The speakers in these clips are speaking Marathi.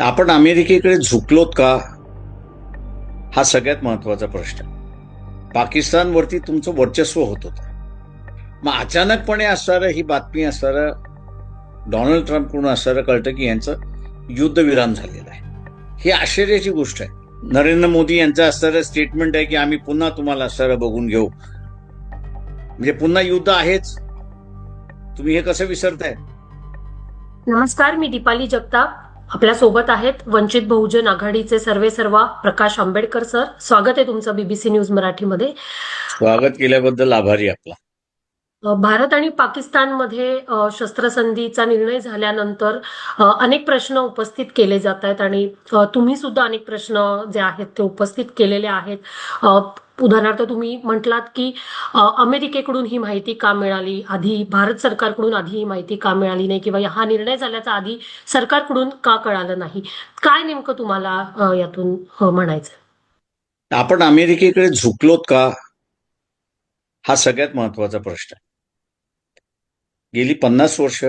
आपण अमेरिकेकडे झुकलोत का? हा सगळ्यात महत्त्वाचा प्रश्न. पाकिस्तानवरती तुमचं वर्चस्व होत होतं. मग अचानकपणे असणारं ही बातमी असणारं डोनाल्ड ट्रम्पकडून असणारं कळतं की यांचं युद्धविराम झालेलं आहे. ही आश्चर्याची गोष्ट आहे. नरेंद्र मोदी यांचं असणारं स्टेटमेंट आहे की आम्ही पुन्हा तुम्हाला असणारं बघून घेऊ. म्हणजे पुन्हा युद्ध आहेच. तुम्ही हे कसं विसरताय? नमस्कार मी दीपाली जगताप. आपल्यासोबत आहेत वंचित बहुजन आघाडीचे सर्वे सर्वा प्रकाश आंबेडकर सर. स्वागत आहे तुमचं बीबीसी न्यूज मराठीमध्ये. स्वागत केल्याबद्दल आभारी आपला. भारत आणि पाकिस्तानमध्ये शस्त्रसंधीचा निर्णय झाल्यानंतर अनेक प्रश्न उपस्थित केले जात आहेत आणि तुम्ही सुद्धा अनेक प्रश्न जे आहेत ते उपस्थित केलेले आहेत. उदाहरणार्थ तुम्ही म्हटलात की अमेरिकेकडून ही माहिती का मिळाली? आधी भारत सरकारकडून आधी ही माहिती का मिळाली नाही? किंवा हा निर्णय झाल्याचा आधी सरकारकडून का कळालं नाही? काय नेमकं तुम्हाला यातून म्हणायचं आपण अमेरिकेकडे झुकलोत का? हा सगळ्यात महत्त्वाचा प्रश्न आहे. गेली पन्नास वर्ष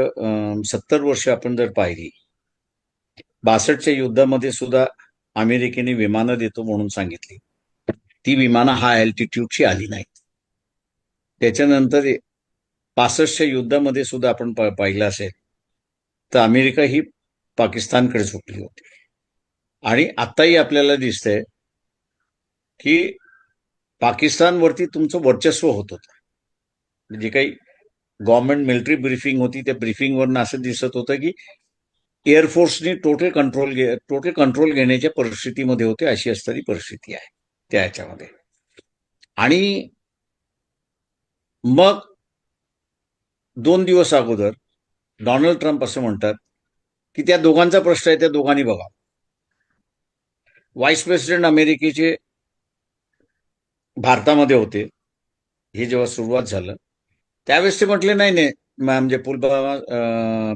सत्तर वर्ष आपण जर पाहिली बासष्टच्या युद्धामध्ये सुद्धा अमेरिकेने विमानं देतो म्हणून सांगितली. ती विमानं हा अल्टिट्यूडची आली नाहीत. त्याच्यानंतर पासष्टच्या युद्धामध्ये सुद्धा आपण पाहिलं असेल तर अमेरिका ही पाकिस्तानकडे झुकली होती. आणि आताही आपल्याला दिसतंय की पाकिस्तानवरती तुमचं वर्चस्व होत होतं. म्हणजे जे काही गव्हर्नमेंट मिलिटरी ब्रीफिंग होती त्या ब्रीफिंगवरनं असं दिसत होतं की एअरफोर्सनी टोटल कंट्रोल घे टोटल कंट्रोल घेण्याच्या परिस्थितीमध्ये होते अशी असणारी परिस्थिती आहे त्या ह्याच्यामध्ये आणि मग दोन दिवस अगोदर डोनाल्ड ट्रम्प असं म्हणतात की त्या दोघांचा प्रश्न आहे त्या दोघांनी बघा व्हाईस प्रेसिडेंट अमेरिकेचे भारतामध्ये होते हे जेव्हा सुरुवात झालं त्यावेळेस ते म्हटले नाही नाही म्हणजे पुलवामा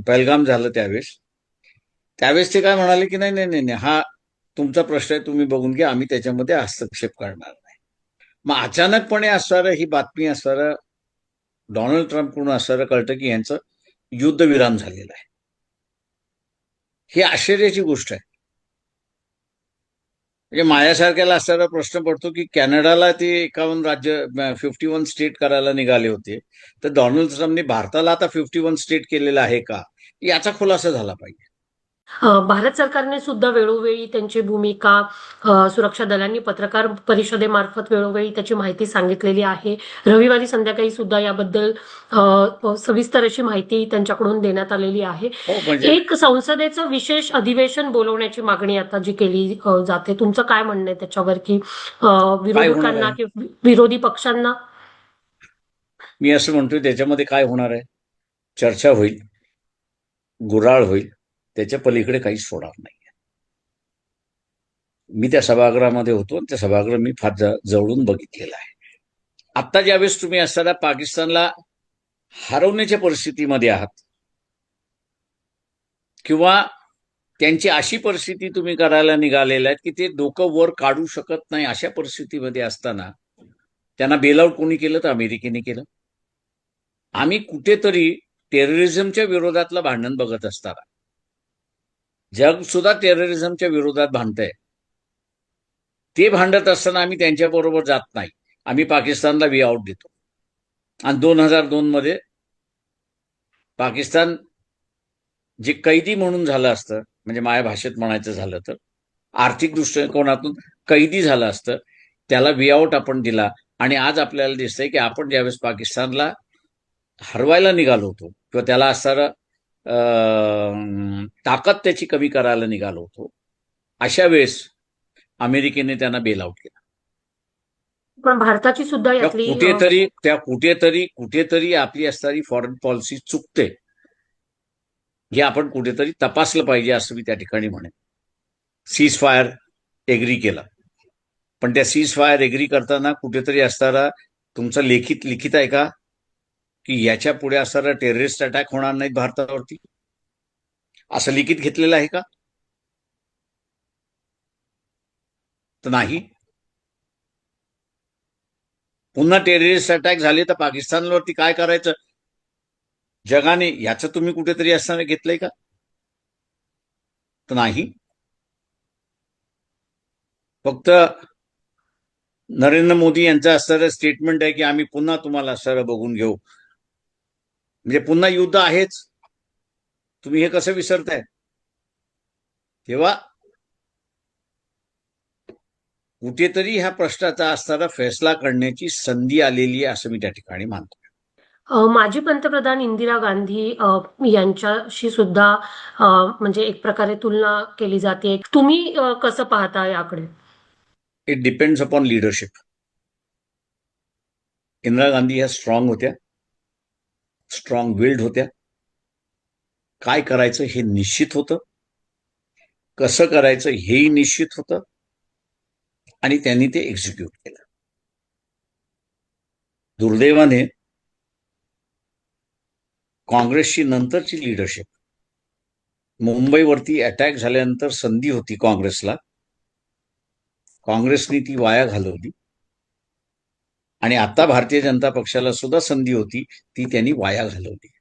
पहलगाम झालं त्यावेळेस. त्यावेळेस ते काय म्हणाले की नाही नाही नाही नाही, हा तुमचा प्रश्न आहे तुम्ही बघून घ्या आम्ही त्याच्यामध्ये हस्तक्षेप करणार नाही. मग अचानकपणे असणारं ही बातमी असणारं डोनाल्ड ट्रम्पकडून असणारं कळतं की यांचं युद्धविराम झालेला आहे. ही आश्चर्याची गोष्ट आहे. म्हणजे माझ्यासारख्याला असणारा प्रश्न पडतो की कॅनडाला ते एकावन्न राज्य फिफ्टी वन स्टेट करायला निघाले होते. तर डोनाल्ड ट्रम्पने भारताला आता फिफ्टी वन स्टेट केलेलं आहे का? याचा खुलासा झाला पाहिजे. भारत सरकारने सुद्धा वेळोवेळी त्यांची भूमिका सुरक्षा दलांनी पत्रकार परिषदेमार्फत वेळोवेळी त्याची माहिती सांगितलेली आहे. रविवारी संध्याकाळी सुद्धा याबद्दल सविस्तर अशी माहिती त्यांच्याकडून देण्यात आलेली आहे. हो म्हणजे एक संसदेचं विशेष अधिवेशन बोलवण्याची मागणी आता जी केली जाते. तुमचं काय म्हणणं आहे त्याच्यावर की विरोधकांना? किंवा विरोधी पक्षांना? मी असं म्हणतोय त्याच्यामध्ये काय होणार आहे? चर्चा होईल. गुराळ होईल. त्याच्या पलीकडे काहीच सोडणार नाही मी त्या सभागृहामध्ये होतो आणि त्या सभागृह मी फार जवळून बघितलेला आहे. आता ज्यावेळेस तुम्ही असताना पाकिस्तानला हरवण्याच्या परिस्थितीमध्ये आहात किंवा त्यांची अशी परिस्थिती तुम्ही करायला निघालेल्या आहेत की ते डोकं वर काढू शकत नाही अशा परिस्थितीमध्ये असताना त्यांना बेलआउट कोणी केलं तर अमेरिकेने केलं? आम्ही कुठेतरी टेररिझमच्या विरोधातलं भांडण बघत असताना जग सुद्धा टेररिझमच्या विरोधात भांडतंय. ते भांडत असताना आम्ही त्यांच्याबरोबर जात नाही. आम्ही पाकिस्तानला वी आउट देतो. आणि दोन हजार दोन मध्ये पाकिस्तान जे कैदी म्हणून झालं असतं म्हणजे माया भाषेत म्हणायचं झालं तर आर्थिक दृष्टिकोनातून कैदी झालं असतं त्याला वी आउट आपण दिला. आणि आज आपल्याला दिसतंय की आपण ज्यावेळेस पाकिस्तानला हरवायला निघालो होतो किंवा त्याला असणारा ताकद त्याची कमी करायला निघालो होतो. अशा वेळेस अमेरिकेने त्यांना बेल आउट केला. पण भारताची सुद्धा कुठेतरी त्या कुठेतरी कुठेतरी आपली असणारी फॉरेन पॉलिसी चुकते. हे आपण कुठेतरी तपासलं पाहिजे असं मी त्या ठिकाणी म्हणेन. सीज फायर एग्री केला. पण त्या सीज फायर एग्री करताना कुठेतरी असणारा तुमचं लेखित लिखित आहे का? की याच्यापुढे असणारा टेररिस्ट अटॅक होणार नाहीत भारतावरती? असं लिखित घेतलेलं आहे का? तर नाही. पुन्हा टेररिस्ट अटॅक झाले तर पाकिस्तानवरती काय करायचं? जगाने याचं तुम्ही कुठेतरी असताना घेतलंय का? तर नाही. फक्त नरेंद्र मोदी यांचं असणारं स्टेटमेंट आहे की आम्ही पुन्हा तुम्हाला असणारं बघून घेऊ. म्हणजे पुन्हा युद्ध आहेच. तुम्ही हे कसं विसरताय? तेव्हा कुठेतरी ह्या प्रश्नाचा असणारा फैसला करण्याची संधी आलेली आहे असं मी त्या ठिकाणी मानतो. माजी पंतप्रधान इंदिरा गांधी यांच्याशी सुद्धा म्हणजे एक प्रकारे तुलना केली जाते. तुम्ही कसं पाहता याकडे? It depends upon leadership Indira Gandhi ह्या स्ट्रॉंग होत्या. स्ट्रॉंग विल्ड होत्या. काय करायचं हे निश्चित होतं. कसं करायचं हेही निश्चित होतं. आणि त्यांनी ते एक्झिक्यूट केलं. दुर्दैवाने काँग्रेसची नंतरची लिडरशिप मुंबईवरती अटॅक झाल्यानंतर संधी होती काँग्रेसला. काँग्रेसनी ती वाया घालवली. आणि आता भारतीय जनता पक्षाला सुद्धा संधी होती ती त्यांनी वाया घालवली.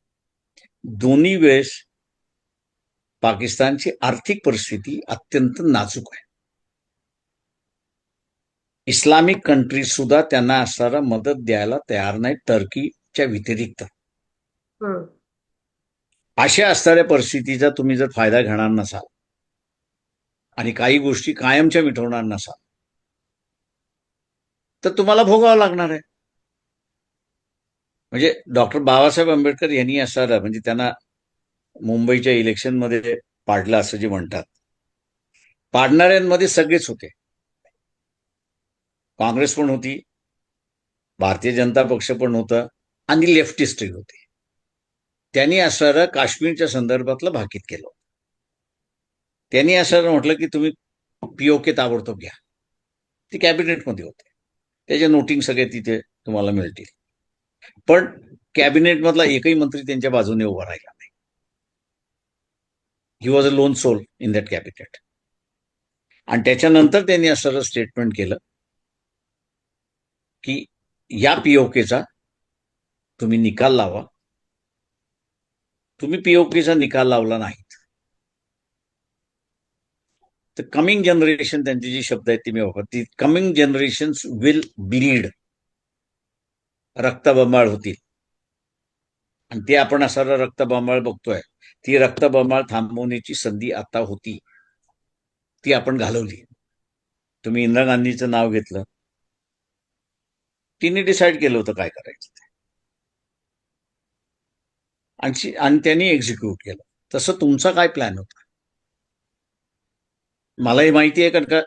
दोन्ही वेळेस पाकिस्तानची आर्थिक परिस्थिती अत्यंत नाजूक आहे. इस्लामिक कंट्री सुद्धा त्यांना असणारा मदत द्यायला तयार नाही टर्कीच्या व्यतिरिक्त. अशा असणाऱ्या परिस्थितीचा तुम्ही जर फायदा घेणार नसाल आणि काही गोष्टी कायमच्या मिटवणार नसाल तर तुम्हाला भोगावं लागणार आहे. म्हणजे डॉक्टर बाबासाहेब आंबेडकर यांनी असणारा म्हणजे त्यांना मुंबईच्या इलेक्शनमध्ये पाडलं असं जे म्हणतात. पाडणाऱ्यांमध्ये सगळेच होते. काँग्रेस पण होती. भारतीय जनता पक्ष पण होता. आणि लेफ्टिस्टही होते. त्यांनी असणारं काश्मीरच्या संदर्भातलं भाकीत केलं त्यांनी असं म्हटलं की तुम्ही पीओके ताबडतोब घ्या. ते कॅबिनेटमध्ये होते. त्याचे नोटिंग सगळे तिथे तुम्हाला मिळतील. पण कॅबिनेटमधला एकही मंत्री त्यांच्या बाजूने उभा राहिला नाही. He was a lone soul in that cabinet आणि त्याच्यानंतर त्यांनी असं स्टेटमेंट केलं की या पीओकेचा तुम्ही निकाल लावा. तुम्ही पीओकेचा निकाल लावला नाही. तर कमिंग जनरेशन त्यांचे जे शब्द आहेत ते मी वापरते. कमिंग जनरेशन विल ब्लीड रक्तबंबाळ होतील. आणि ते आपण असणारा रक्तबंबाळ बघतोय. ती रक्तबंबाळ थांबवण्याची संधी आता होती. ती आपण घालवली. तुम्ही इंदिरा गांधीचं नाव घेतलं. तिने डिसाईड केलं होतं काय करायचं ते. आणि आणि त्यांनी एक्झिक्यूट केलं. तसं तुमचा काय प्लॅन होता? मलाही माहिती आहे कारण का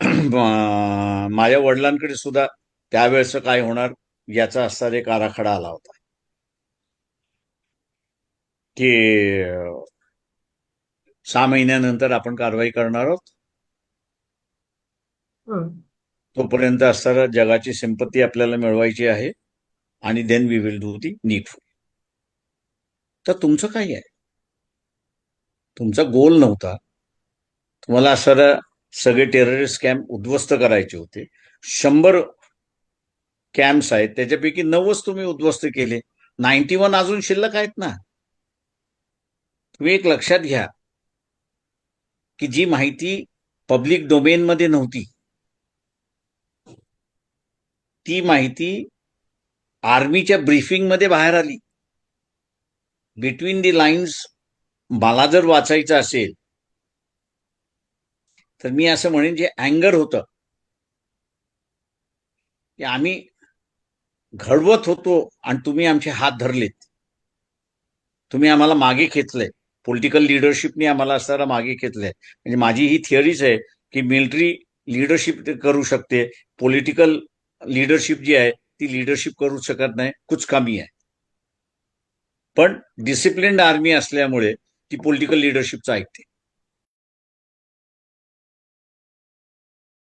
माझ्या वडिलांकडे सुद्धा त्यावेळेस काय होणार याचा असणारा एक आराखडा आला होता. की सहा महिन्यानंतर आपण कारवाई करणार आहोत. तोपर्यंत असणारा जगाची संपत्ती आपल्याला मिळवायची आहे आणि then we will do the neat तर तुमचं काय आहे? तुमचा गोल नव्हता. तुम्हाला असणारा सगळे टेररिस्ट कॅम्प उद्ध्वस्त करायचे होते. शंभर कॅम्प्स आहेत त्याच्यापैकी नव्वद तुम्ही उद्ध्वस्त केले. नाईन्टी वन अजून शिल्लक आहेत ना? तुम्ही एक लक्षात घ्या की जी माहिती पब्लिक डोमेनमध्ये नव्हती ती माहिती आर्मीच्या ब्रीफिंगमध्ये बाहेर आली. बिटवीन दी लाईन्स मला जर वाचायचं असेल तर मी असं म्हणेन जे अँगर होतं की आम्ही घडवत होतो आणि तुम्ही आमचे हात धरलेत. तुम्ही आम्हाला मागे खेचलंय. पॉलिटिकल लिडरशिपने आम्हाला असताना मागे खेचलंय. म्हणजे माझी ही थिअरीच आहे की मिलिटरी लिडरशिप करू शकते. पॉलिटिकल लिडरशिप जी आहे ती लिडरशिप करू शकत नाही. कुछ कमी आहे. पण डिसिप्लिन्ड आर्मी असल्यामुळे ती पॉलिटिकल लिडरशिपचं ऐकते.